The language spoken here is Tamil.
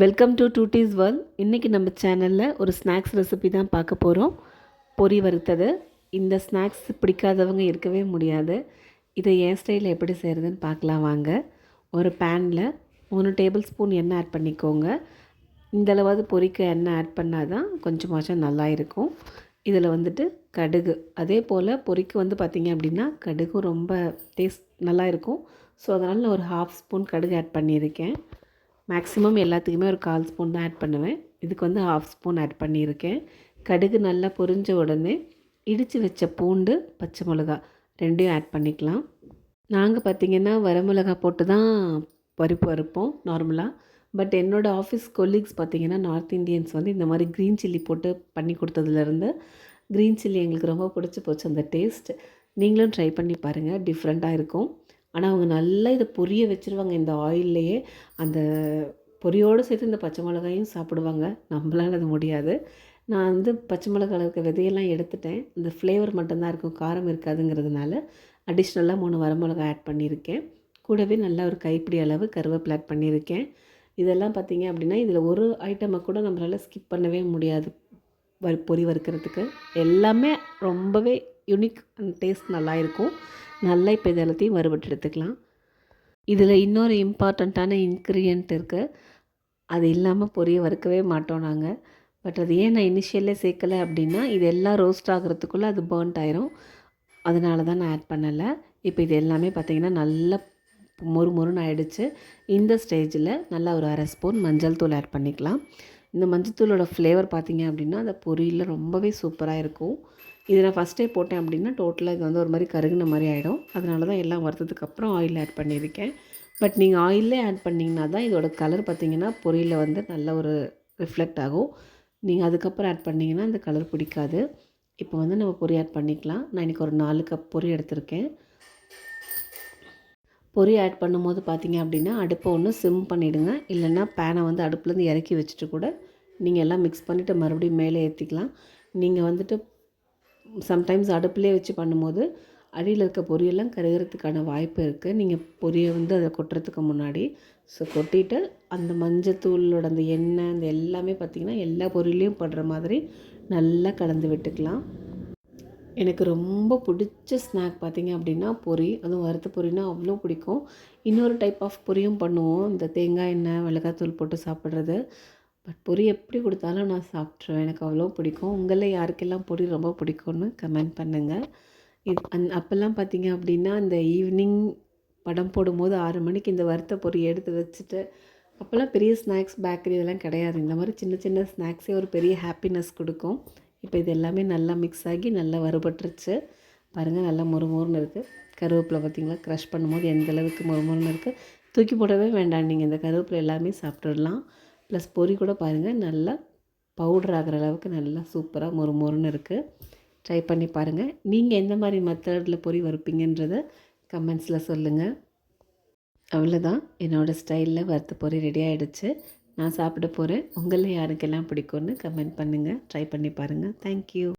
வெல்கம் டு டூட்டிஸ் வேர்ல்ட் இன்றைக்கி நம்ம சேனலில் ஒரு ஸ்நாக்ஸ் ரெசிபி தான் பார்க்க போகிறோம் பொரி வறுத்தது. இந்த ஸ்நாக்ஸ் பிடிக்காதவங்க இருக்கவே முடியாது. இதை என் ஸ்டைலில் எப்படி செய்கிறதுன்னு பார்க்கலாம் வாங்க. ஒரு பேனில் மூணு டேபிள் ஸ்பூன் எண்ணெய் ஆட் பண்ணிக்கோங்க. இந்தளவாவது பொறிக்க எண்ணெய் ஆட் பண்ணால் தான் கொஞ்சமாச்சும் நல்லா இருக்கும். இதில் வந்துட்டு கடுகு. அதே போல் பொரிக்கு வந்து பார்த்திங்க அப்படின்னா கடுகும் ரொம்ப டேஸ்ட் நல்லா இருக்கும். ஸோ அதனால் நான் ஒரு ஹாஃப் ஸ்பூன் கடுகு ஆட் பண்ணியிருக்கேன். மேக்ஸிமம் எல்லாத்துக்குமே ஒரு கால் ஸ்பூன் தான் ஆட் பண்ணுவேன். இதுக்கு வந்து ஹாஃப் ஸ்பூன் ஆட் பண்ணியிருக்கேன். கடுகு நல்லா பொரிஞ்ச உடனே இடித்து வச்ச பூண்டு பச்சை மிளகா ரெண்டையும் ஆட் பண்ணிக்கலாம். நாங்கள் பார்த்திங்கன்னா வரமிளகா போட்டு தான் பருப்பு வறுப்போம் நார்மலாக பட் என்னோடய ஆஃபீஸ் கொலீக்ஸ் பார்த்திங்கன்னா நார்த் இந்தியன்ஸ் வந்து இந்த மாதிரி க்ரீன் சில்லி போட்டு பண்ணி கொடுத்ததுலேருந்து க்ரீன் சில்லி எங்களுக்கு ரொம்ப பிடிச்சி போச்சு அந்த டேஸ்ட் நீங்களும் ட்ரை பண்ணி பாருங்கள் டிஃப்ரெண்ட்டாக இருக்கும். ஆனால் அவங்க நல்லா இதை பொரிய வச்சுருவாங்க. இந்த ஆயில்லையே அந்த பொரியோடு சேர்த்து இந்த பச்சை மிளகாயும் சாப்பிடுவாங்க. நம்மளால் அது முடியாது. நான் வந்து பச்சை மிளகாயில் இருக்க விதையெல்லாம் எடுத்துட்டேன். இந்த ஃப்ளேவர் மட்டும்தான் இருக்கும். காரம் இருக்காதுங்கிறதுனால அடிஷ்னலாக மூணு வரமிளகாய் ஆட் பண்ணியிருக்கேன். கூடவே நல்லா ஒரு கைப்பிடி அளவு கருவேப்பிலை ஆட் பண்ணியிருக்கேன். இதெல்லாம் பார்த்திங்க அப்படின்னா இதில் ஒரு ஐட்டமை கூட நம்மளால் ஸ்கிப் பண்ணவே முடியாது பொரி வறுக்கிறதுக்கு. எல்லாமே ரொம்பவே யூனிக் அண்ட் டேஸ்ட் நல்லா இருக்கும். நல்லா இப்போ இது எல்லாத்தையும் வறுபட்டு எடுத்துக்கலாம். இதில் இன்னொரு இம்பார்ட்டண்ட்டான இன்க்ரீடியன்ட் இருக்குது அது இல்லாமல் பொரிய வறுக்கவே மாட்டோம் நாங்கள் பட் அது ஏன் நான் இனிஷியலே சேர்க்கலை அப்படின்னா இது எல்லாம் ரோஸ்ட் ஆகிறதுக்குள்ளே அது பேர்ன்ட் ஆயிரும். அதனால தான் நான் ஆட் பண்ணலை. இப்போ இது எல்லாமே பார்த்திங்கன்னா நல்லா மொறு மொறுன்னு ஆயிடுச்சு. இந்த ஸ்டேஜில் நல்லா ஒரு அரை ஸ்பூன் மஞ்சள் தூள் ஆட் பண்ணிக்கலாம். இந்த மஞ்சள் தூளோட ஃப்ளேவர் பார்த்திங்க அப்படின்னா அந்த பொரியில் ரொம்பவே சூப்பராக இருக்கும். இது நான் ஃபஸ்ட்டே போட்டேன் அப்படின்னா டோட்டலாக இது வந்து ஒரு மாதிரி கருகுன மாதிரி ஆகிடும் அதனால தான் எல்லாம் வறுத்ததுக்கப்புறம் ஆயில் ஆட் பண்ணியிருக்கேன். பட் நீங்கள் ஆயிலே ஆட் பண்ணிங்கன்னா தான் இதோட கலர் பார்த்திங்கன்னா பொரியில் வந்து நல்ல ஒரு ரிஃப்ளெக்ட் ஆகும். நீங்கள் அதுக்கப்புறம் ஆட் பண்ணிங்கன்னா அந்த கலர் பிடிக்காது. இப்போ வந்து நம்ம பொரி ஆட் பண்ணிக்கலாம். நான் இன்றைக்கி ஒரு நாலு கப் பொரி எடுத்திருக்கேன். பொரி ஆட் பண்ணும்போது பார்த்தீங்க அப்படின்னா அடுப்பை ஒன்று சிம் பண்ணிவிடுங்க இல்லைன்னா பேனை வந்து அடுப்புலேருந்து இறக்கி வச்சுட்டு கூட நீங்கள் எல்லாம் மிக்ஸ் பண்ணிவிட்டு மறுபடியும் மேலே ஏற்றிக்கலாம் நீங்கள் வந்துட்டு சம்டைம்ஸ் அடுப்புலேயே வச்சு பண்ணும்போது அடியில் இருக்க பொரியெல்லாம் கருகிறதுக்கான வாய்ப்பு இருக்குது நீங்கள் பொரியை வந்து அதை கொட்டுறதுக்கு முன்னாடி ஸோ கொட்டிட்டு அந்த மஞ்சத்தூளோட அந்த எண்ணெய் அந்த எல்லாமே பார்த்திங்கன்னா எல்லா பொரியலையும் படுற மாதிரி நல்லா கலந்து விட்டுக்கலாம். எனக்கு ரொம்ப பிடிச்ச ஸ்நாக் பார்த்திங்க அப்படின்னா பொரி. அதுவும் வறுத்த பொரினா அவ்வளோ பிடிக்கும். இன்னொரு டைப் ஆஃப் பொரியும் பண்ணுவோம். இந்த தேங்காய் எண்ணெய் மிளகாத்தூள் போட்டு சாப்பிட்றது. பட் பொரி எப்படி கொடுத்தாலும் நான் சாப்பிட்ருவேன் எனக்கு அவ்வளோ பிடிக்கும். உங்களில் யாருக்கெல்லாம் பொரி ரொம்ப பிடிக்கும்னு கமெண்ட் பண்ணுங்கள் இது அந் அப்போல்லாம் பார்த்தீங்க அப்படின்னா இந்த ஈவினிங் படம் போடும்போது ஆறு மணிக்கு இந்த வறுத்த பொரி எடுத்து வச்சுட்டு அப்போல்லாம் பெரிய ஸ்நாக்ஸ் பேக்கரி இதெல்லாம் கிடையாது. இந்த மாதிரி சின்ன சின்ன ஸ்நாக்ஸே ஒரு பெரிய ஹாப்பினஸ் கொடுக்கும். இப்போ இது எல்லாமே நல்லா மிக்ஸ் ஆகி நல்லா வறுபட்டுருச்சு. பாருங்கள் நல்லா மொறுமொறுன்னு இருக்குது கருவேப்பிலை பார்த்திங்களா? க்ரஷ் பண்ணும்போது எந்த அளவுக்கு மொறுமொறுன்னு இருக்குது தூக்கி போடவே வேண்டாம். நீங்கள் இந்த கருவேப்பிலை எல்லாமே சாப்பிட்டுடலாம். ப்ளஸ் பொரி கூட பாருங்கள் நல்லா பவுடர் ஆகிற அளவுக்கு நல்லா சூப்பராக மொறு மொறுன்னு இருக்குது ட்ரை பண்ணி பாருங்கள் நீங்கள் எந்த மாதிரி மெத்தடில் பொரி வறுப்பீங்கன்றத கமெண்ட்ஸில் சொல்லுங்கள் அவ்வளோதான் என்னோடய ஸ்டைலில் வறுத்த பொறி ரெடி ஆகிடுச்சு நான் சாப்பிட போகிறேன் உங்களில் யாருக்கெல்லாம் பிடிக்கும்னு கமெண்ட் பண்ணுங்கள் ட்ரை பண்ணி பாருங்கள் தேங்க்யூ